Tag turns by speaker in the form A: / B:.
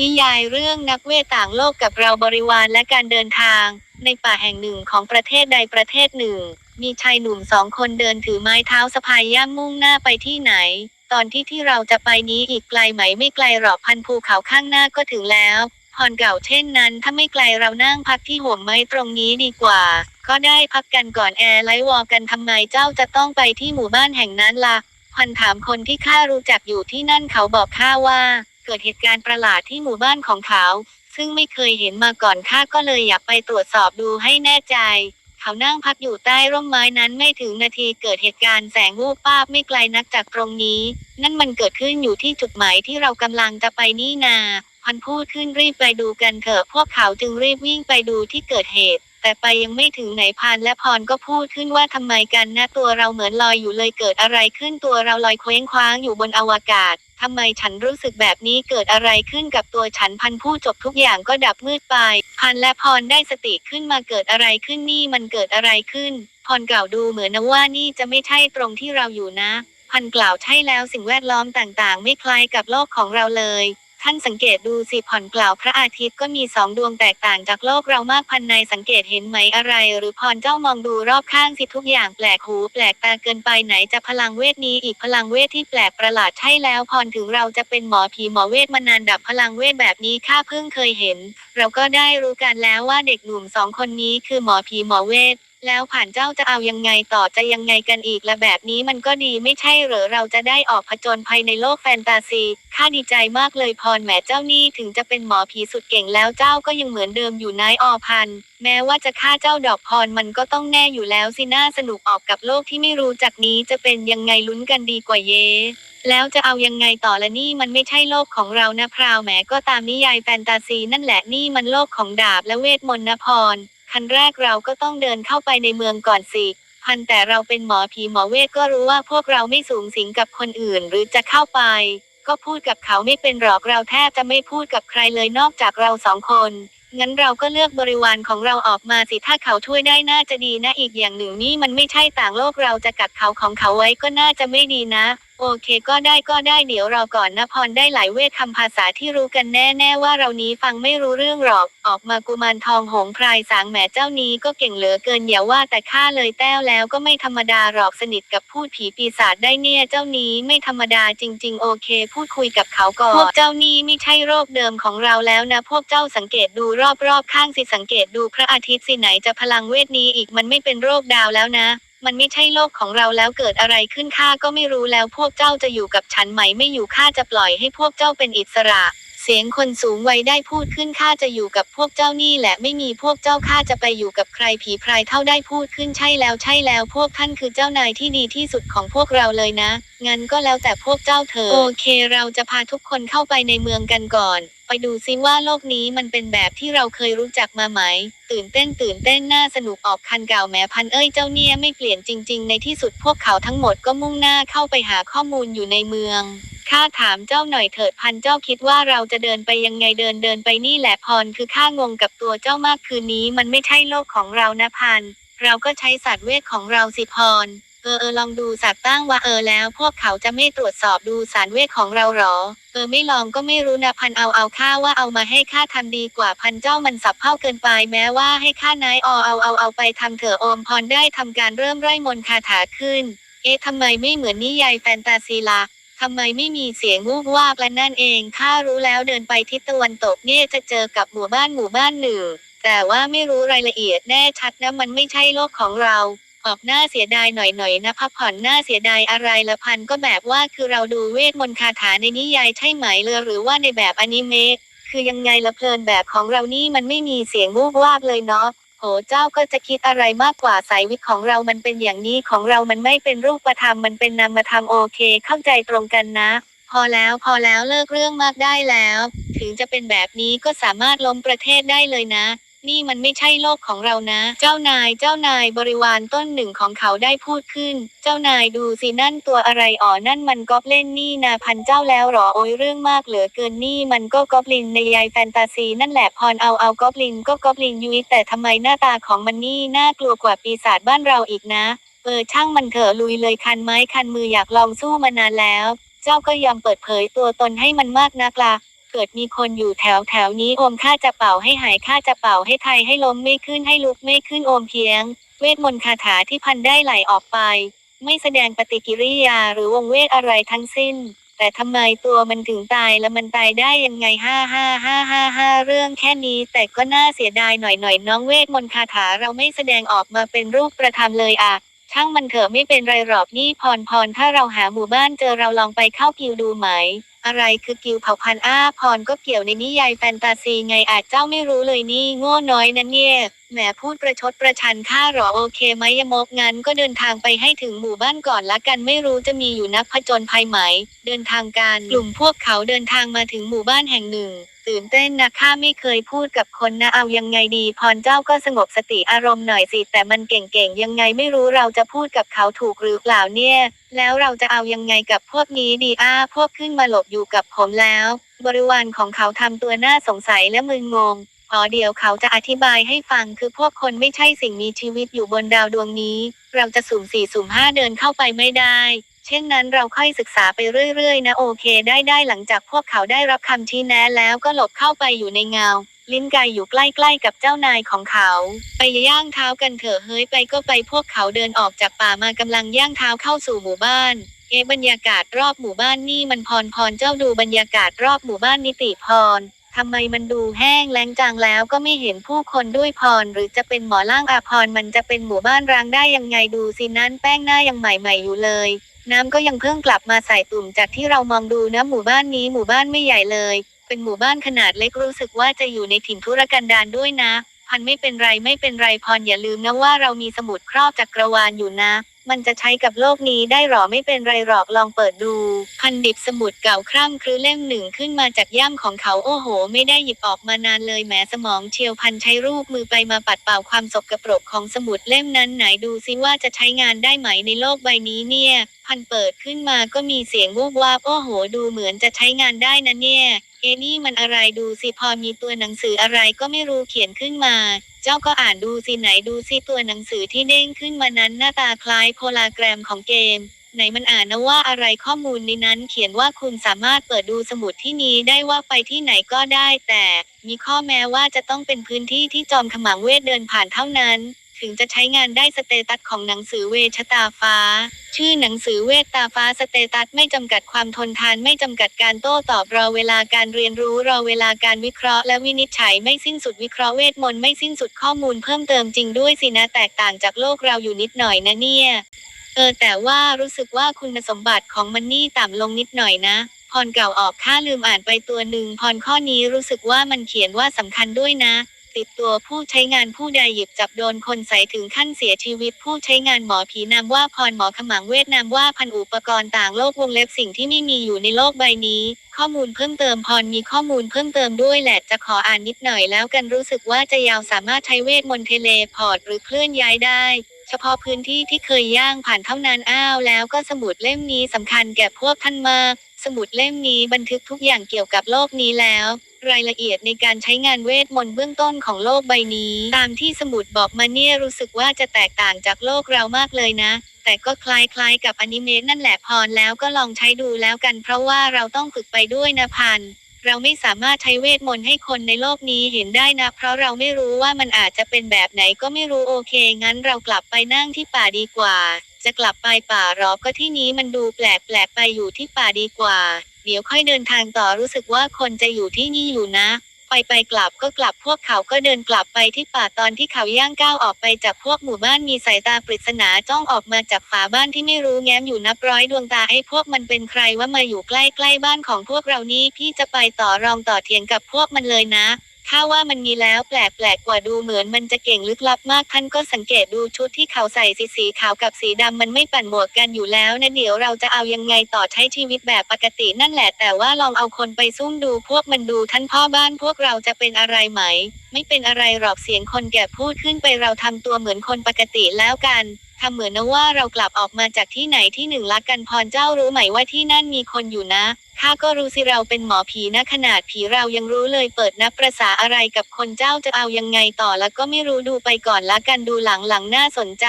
A: นิยายเรื่องนักเวทต่างโลกกับเราบริวารและการเดินทาง ในป่าแห่งหนึ่งของประเทศใดประเทศหนึ่ง มีชายหนุ่มสองคนเดินถือไม้เท้าสะพายย่ำมุ่งหน้าไปที่ไหน ตอนที่ที่เราจะไปนี้อีกไกลไหมไม่ไกลหรอกพันภูเขาข้างหน้าก็ถึงแล้วพรเก่าเช่นนั้น ถ้าไม่ไกลเรานั่งพักที่ห่วงไม้ตรงนี้ดีกว่า ก็ได้พักกันก่อนแอร์ไลท์วอลกันทำไมเจ้าจะต้องไปที่หมู่บ้านแห่งนั้นล่ะพันถามคนที่ข้ารู้จักอยู่ที่นั่นเขาบอกข้าว่า เกิดเหตุการณ์ประหลาดที่หมู่บ้านของเขา ซึ่งไม่เคยเห็นมาก่อนข้าก็เลยอยากไปตรวจสอบดูให้แน่ใจ เขานั่งพักอยู่ใต้ร่มไม้นั้นไม่ถึงนาทีเกิดเหตุการณ์แสงวูบป้าบไม่ไกลนักจากตรงนี้ นั่นมันเกิดขึ้นอยู่ที่จุดหมายที่เรากำลังจะไปนี่นาพันพูดขึ้นรีบไปดูกันเถอะพวกเขาจึงรีบวิ่งไปดูที่เกิดเหตุ แต่ไปยังไม่ถึงไหนพันและพรก็พูดขึ้นว่าทำไมกันนะตัวเราเหมือนลอยอยู่เลยเกิดอะไรขึ้นตัวเราลอยเคว้งคว้างอยู่บนอวกาศทำไมฉันรู้สึกแบบนี้เกิดอะไรขึ้นกับตัวฉันพันพูดจบทุกอย่างก็ดับมืดไป พันและพรได้สติขึ้นมาเกิดอะไรขึ้นนี่มันเกิดอะไรขึ้น พรกล่าวดูเหมือนนะว่านี่จะไม่ใช่ตรงที่เราอยู่นะ พันกล่าวใช่แล้วสิ่งแวดล้อมต่างๆ ไม่คล้ายกับโลกของเราเลย ท่านสังเกตดูสิผ่อนกล่าวพระอาทิตย์ก็มีสองดวงแตกต่างจากโลกเรามากพันในสังเกตเห็นไหมอะไร หรือพรเจ้ามองดูรอบข้างสิทุกอย่างแปลกหูแปลกตาเกินไปไหนจะพลังเวทนี้อีกพลังเวทที่แปลกประหลาดใช่แล้วพรถึงเราจะเป็นหมอผีหมอเวทมานานดับพลังเวทแบบนี้ข้าเพิ่งเคยเห็น เราก็ได้รู้กันแล้วว่าเด็กหนุ่มสองคนนี้คือหมอผีหมอเวท แล้วผ่านเจ้าจะเอายังไงต่อจะยังไงกันอีกและแบบนี้มันก็ดีไม่ใช่เหรอเราจะได้ออกผจญภัยในโลกแฟนตาซีข้าดีใจมากเลยพรแหมเจ้านี่ถึงจะเป็นหมอผีสุดเก่งแล้วเจ้าก็ยังเหมือนเดิมอยู่นายอพันแม้ว่าจะฆ่าเจ้าดอกพรมันก็ต้องแน่อยู่แล้วสิน่าสนุกออกกับโลกที่ไม่รู้จักนี้จะเป็นยังไงลุ้นกันดีกว่าเยแล้วจะเอายังไงต่อละนี่มันไม่ใช่โลกของเรานะพราวแหมก็ตามนิยายแฟนตาซีนั่นแหละนี่มันโลกของดาบและเวทมนต์นะพร คันแรกเราก็ต้องเดินเข้าไปในเมืองก่อนสิพันแต่เราเป็นหมอผีหมอเวทก็รู้ว่าพวกเราไม่สูงสิงกับคนอื่นหรือจะเข้าไป ก็พูดกับเขาไม่เป็นหรอกเราแทบจะไม่พูดกับใครเลยนอกจากเราสองคนงั้นเราก็เลือกบริวารของเราออกมาสิถ้าเขาช่วยได้น่าจะดีนะอีกอย่างหนึ่งนี่มันไม่ใช่ต่างโลกเราจะกักเขาของเขาไว้ก็น่าจะไม่ดีนะ โอเคก็ได้ก็ได้เดี๋ยวเราก่อนนะพรได้หลายเวทคำภาษาที่รู้กันแน่แน่ๆว่าเรานี้ฟังไม่รู้เรื่องหรอก ออกมากุมารทองหงพรายสางแหมเจ้านี้ก็เก่งเหลือเกินอย่าว่าแต่ข้าเลยแต้วแล้วก็ไม่ธรรมดาหรอกสนิทกับพูดผีปีศาจได้เนี่ยเจ้านี้ไม่ธรรมดาจริง ๆ โอเค พูดคุยกับเขาก่อนพวกเจ้านี่ไม่ใช่โรคเดิมของเราแล้วนะ พวกเจ้าสังเกตดูรอบๆข้างสิสังเกตดูพระอาทิตย์สิไหนจะพลังเวทนี้อีกมันไม่เป็นโรคดาวแล้วนะ มันไม่ใช่โลกของเราแล้วเกิดอะไรขึ้นข้าก็ไม่รู้แล้วพวกเจ้าจะอยู่กับฉันไหมไม่อยู่ข้าจะปล่อยให้พวกเจ้าเป็นอิสระ เสียงคนสูงวัยได้พูดขึ้นข้าจะอยู่กับพวกเจ้านี่แหละไม่มีพวกเจ้าข้าจะไปอยู่กับใครผีพรายเท่าได้พูดขึ้นใช่แล้วใช่แล้วพวกท่านคือเจ้านายที่ดีที่สุดของพวกเราเลยนะ งั้นก็แล้วแต่พวกเจ้าเถอะโอเค เราจะพาทุกคนเข้าไปในเมืองกันก่อน ไปดูซิว่าโลกนี้มันเป็นแบบที่เราเคยรู้จักมาไหม ตื่นเต้นตื่นเต้นน่าสนุกออกคันเก่าแหมพันเอ้ยเจ้าเนี่ยไม่เปลี่ยนจริง ๆ ในที่สุดพวกเขาทั้งหมดก็มุ่งหน้าเข้าไปหาข้อมูลอยู่ในเมือง ข้าถามเจ้าหน่อยเถิดพันเจ้าคิดว่าเราจะเดินไปยังไงเดินเดินไปนี่แหละพรคือข้างงกับตัวเจ้ามากคืนนี้มันไม่ใช่โลกของเรานะพัน เราก็ใช้สัตว์เวทของเราสิพร เออเออลองดูสัตว์ตั้งว่าเออแล้ว พวกเขาจะไม่ตรวจสอบดูสารเวทของเราหรอ เออไม่ลองก็ไม่รู้นะพันเอาเอาข้าว่าเอามาให้ข้าทำดีกว่าพันเจ้ามันสับเพ่าเกินไปแม้ว่าให้ข้านายอเอาเอาเอาไปทำเถอะโอมพรได้ทำการเริ่มไร่มนคาถาขึ้น เอ๊ะทำไมไม่เหมือนนิยายแฟนตาซีล่ะ ทำไมไม่มีเสียงวูบวาบและนั่นเองข้ารู้แล้วเดินไปทิศตะวันตกเนี่ยจะเจอกับหมู่บ้านหมู่บ้านหนึ่ง แต่ว่าไม่รู้รายละเอียดแน่ชัดนะมันไม่ใช่โลกของเราออกหน้าเสียดายหน่อยๆนะพักผ่อนหน้าเสียดายอะไรละพันก็แบบว่าคือเราดูเวทมนต์คาถาในนิยายใช่ไหมเลยหรือว่าในแบบอนิเมะคือยังไงละเพลินแบบของเรานี่มันไม่มีเสียงวูบวาบเลยเนาะ โหเจ้าก็จะคิดอะไรมากกว่าสายวิทย์ของเรามันเป็นอย่างนี้ของเรามันไม่เป็นรูปธรรมมันเป็นนามธรรมโอเค เข้าใจตรงกันนะ พอแล้วพอแล้วเลิกเรื่องมากได้แล้ว ถึงจะเป็นแบบนี้ก็สามารถล้มประเทศได้เลยนะ นี่มันไม่ใช่โลกของเรานะ เจ้านายเจ้านายบริวารต้นหนึ่งของเขาได้พูดขึ้น เจ้านายดูสินั่นตัวอะไรอ๋อนั่นมันกอบเล่นนี่นาพันเจ้าแล้วหรอโอ้ยเรื่องมากเหลือเกินนี่มันก็กอบลินในยายแฟนตาซีนั่นแหละพรเอาเอากอบลินก็กอบลินยุ้ยแต่ทำไมหน้าตาของมันนี่น่ากลัวกว่าปีศาจบ้านเราอีกนะ เออช่างมันเถอะลุยเลยคันไม้คันมืออยากลองสู้มานานแล้ว เจ้าก็ยอมเปิดเผยตัวตนให้มันมากนักละ เกิดมีคนอยู่แถวแถวนี้โอมข้าจะเป่าให้หายข้าจะเป่าให้ไทยให้ล้มไม่ขึ้นให้ลุกไม่ขึ้นโอมเพียง เวทมนต์คาถาที่พันได้ไหลออกไป ไม่แสดงปฏิกิริยาหรือวงเวทอะไรทั้งสิ้น แต่ทำไมตัวมันถึงตายและมันตายได้ยังไงห้าห้าห้าห้าห้าเรื่องแค่นี้แต่ก็น่าเสียดายหน่อยหน่อยน้องเวทมนต์คาถาเราไม่แสดงออกมาเป็นรูปประธรรมเลยอะช่างมันเถอะไม่เป็นไรหรอกนี่พรพรถ้าเราหาหมู่บ้านเจอเราลองไปเข้ากิวดูไหม อะไรคือกิวเผ่าพันธุ์อ้าพรก็เกี่ยวในนิยายแฟนตาซีไงอาจเจ้าไม่รู้เลยนี่โง่น้อยนะเนี่ย แหมพูดประชดประชันข้าหรอโอเคไหมยมกงั้นก็เดินทางไปให้ถึงหมู่บ้านก่อนละกันไม่รู้จะมีอยู่นักผจญภัยไหม เดินทางกันกลุ่มพวกเขาเดินทางมาถึงหมู่บ้านแห่งหนึ่ง ตื่นเต้นนะข้าไม่เคยพูดกับคนนะเอายังไงดีพรเจ้าก็สงบสติอารมณ์หน่อยสิแต่มันเก่งๆยังไงไม่รู้เราจะพูดกับเขาถูกหรือเปล่าเนี่ย แล้วเราจะเอายังไงกับพวกนี้ดีอ้าพวกขึ้นมาหลบอยู่กับผมแล้ว บริวารของเขาทำตัวน่าสงสัยและมึนงง อ๋อเดี๋ยวเขาจะอธิบายให้ฟังคือพวกคนไม่ใช่สิ่งมีชีวิตอยู่บนดาวดวงนี้ เราจะสุ่มสี่สุ่มห้าเดินเข้าไปไม่ได้ เช่นนั้นเราค่อยศึกษาไปเรื่อยๆ นะโอเค ได้ได้หลังจากพวกเขาได้รับคำชี้แนะแล้วก็หลบเข้าไปอยู่ในเงา ลิ้นไก่อยู่ใกล้ๆกับเจ้านายของเขา ไปย่างเท้ากันเถอะเฮ้ยไปก็ไปพวกเขาเดินออกจากป่ามากำลังย่างเท้าเข้าสู่หมู่บ้านเอบรรยากาศรอบหมู่บ้านนี่มันพรพรเจ้าดูบรรยากาศรอบหมู่บ้านนิติพร ทำไมมันดูแห้งแล้งจางแล้วก็ไม่เห็นผู้คนด้วยพร หรือจะเป็นหมอล่างอาพรมันจะเป็นหมู่บ้านร้างได้ยังไงดูสินั้นแป้งหน้ายังใหม่ๆอยู่เลย น้ำก็ยังเพิ่งกลับมาใส่ตุ่มจากที่เรามองดูนะหมู่บ้านนี้หมู่บ้านไม่ใหญ่เลย เป็นหมู่บ้านขนาดเล็กรู้สึกว่าจะอยู่ในถิ่นทุรกันดารด้วยนะ พันไม่เป็นไรไม่เป็นไรพรอย่าลืมนะว่าเรามีสมุดครอบจักรวาลอยู่นะ มันจะใช้กับโลกนี้ได้หรอไม่เป็นไรหรอกลองเปิดดู พันดิบสมุดเก่าคร่ำครือเล่มหนึ่งขึ้นมาจากย่ามของเขาโอ้โห ไม่ได้หยิบออกมานานเลยแหมสมองเชียวพันใช้รูปมือไปมาปัดเป่าความสกรปรกของสมุดเล่มนั้นไหนดูซิว่าจะใช้งานได้ไหมในโลกใบนี้เนี่ย พันเปิดขึ้นมาก็มีเสียงวูบวาบโอ้โห ดูเหมือนจะใช้งานได้นะเนี่ย เอนี่มันอะไรดูสิพอมีตัวหนังสืออะไรก็ไม่รู้เขียนขึ้นมา เจ้าก็อ่านดูสิไหนดูสิตัวหนังสือที่เด้งขึ้นมานั้นหน้าตาคล้ายโพลาแกรมของเกม ไหนมันอ่านนะว่าอะไรข้อมูลในนั้นเขียนว่าคุณสามารถเปิดดูสมุดที่นี้ได้ว่าไปที่ไหนก็ได้ แต่มีข้อแม้ว่าจะต้องเป็นพื้นที่ที่จอมขมังเวทเดินผ่านเท่านั้น ถึงจะใช้งานได้สเตตัสของหนังสือเวชตาฟ้า ชื่อหนังสือเวทตาฟ้าสเตตัสไม่จำกัดความทนทานไม่จำกัดการโต้ตอบรอเวลาการเรียนรู้รอเวลาการวิเคราะห์และวินิจฉัยไม่สิ้นสุดวิเคราะห์เวทมนต์ไม่สิ้นสุดข้อมูลเพิ่มเติมจริงด้วยสินะแตกต่างจากโลกเราอยู่นิดหน่อยนะเนี่ยเออแต่ว่ารู้สึกว่าคุณสมบัติของมันนี่ต่ำลงนิดหน่อยนะพรเก่าออกค่าลืมอ่านไปตัวหนึ่งพรข้อนี้รู้สึกว่ามันเขียนว่าสำคัญด้วยนะ ติดตัวผู้ใช้งานผู้ใดหยิบจับโดนคนใส่ถึงขั้นเสียชีวิต ผู้ใช้งานหมอผีนามว่าพรหมอขมังเวทนามว่าพันอุปกรณ์ต่างโลกวงเล็บสิ่งที่ไม่มีอยู่ในโลกใบนี้ ข้อมูลเพิ่มเติมพรมีข้อมูลเพิ่มเติมด้วยแหละจะขออ่านนิดหน่อยแล้วกันรู้สึกว่าจะยาวสามารถใช้เวทมนต์เทเลพอร์ตหรือเคลื่อนย้ายได้เฉพาะพื้นที่ที่เคยย่างผ่านเท่านั้นอ้าวแล้วก็สมุดเล่มนี้สำคัญแก่พวกท่านมาก สมุดเล่มนี้บันทึกทุกอย่างเกี่ยวกับโลกนี้แล้ว รายละเอียดในการใช้งานเวทมนต์เบื้องต้นของโลกใบนี้ ตามที่สมุดบอกมาเนี่ยรู้สึกว่าจะแตกต่างจากโลกเรามากเลยนะ แต่ก็คล้ายๆกับอนิเมะนั่นแหละพรแล้วก็ลองใช้ดูแล้วกัน เพราะว่าเราต้องฝึกไปด้วยนะพันเราไม่สามารถใช้เวทมนต์ให้คนในโลกนี้เห็นได้นะ เพราะเราไม่รู้ว่ามันอาจจะเป็นแบบไหนก็ไม่รู้โอเค งั้นเรากลับไปนั่งที่ป่าดีกว่า จะกลับไปป่าหรอก็ที่นี้มันดูแปลกแปลกๆไปอยู่ที่ป่าดีกว่า เดี๋ยวค่อยเดินทางต่อรู้สึกว่าคนจะอยู่ที่นี่อยู่นะ ไปไปกลับก็กลับพวกเขาก็เดินกลับไปที่ป่าตอนที่เขาย่างก้าวออกไปจากพวกหมู่บ้านมีสายตาปริศนาจ้องออกมาจากฝาบ้านที่ไม่รู้แง้มอยู่นับร้อยดวงตาไอ้พวกมันเป็นใครว่ามาอยู่ใกล้ๆบ้านของพวกเรานี่พี่จะไปต่อรองต่อเถียงกับพวกมันเลยนะ ข้าว่ามันมีแล้วแปลกแปลกๆกว่าดูเหมือนมันจะเก่งลึกลับมากท่านก็สังเกตดูชุดที่เขาใส่สีสีขาวกับสีดำมันไม่ปั่นหมวกกันอยู่แล้วนะเดี๋ยวเราจะเอายังไงต่อใช้ชีวิตแบบปกตินั่นแหละ แต่ว่าลองเอาคนไปซุ่มดูพวกมันดูท่านพ่อบ้านพวกเราจะเป็นอะไรไหม ไม่เป็นอะไรหรอกเสียงคนแก่พูดขึ้นไปเราทำตัวเหมือนคนปกติแล้วกันทำเหมือนนะว่าเรากลับออกมาจากที่ไหนที่หนึ่งละกันพรเจ้ารู้ไหมว่าที่นั่นมีคนอยู่นะข้าก็รู้สิเราเป็นหมอผีนะขนาดผีเรายังรู้เลยเปิดนับประษาอะไรกับคนเจ้าจะเอายังไงต่อแล้วก็ไม่รู้ดูไปก่อนละกันดูหลังหลังน่าสนใจ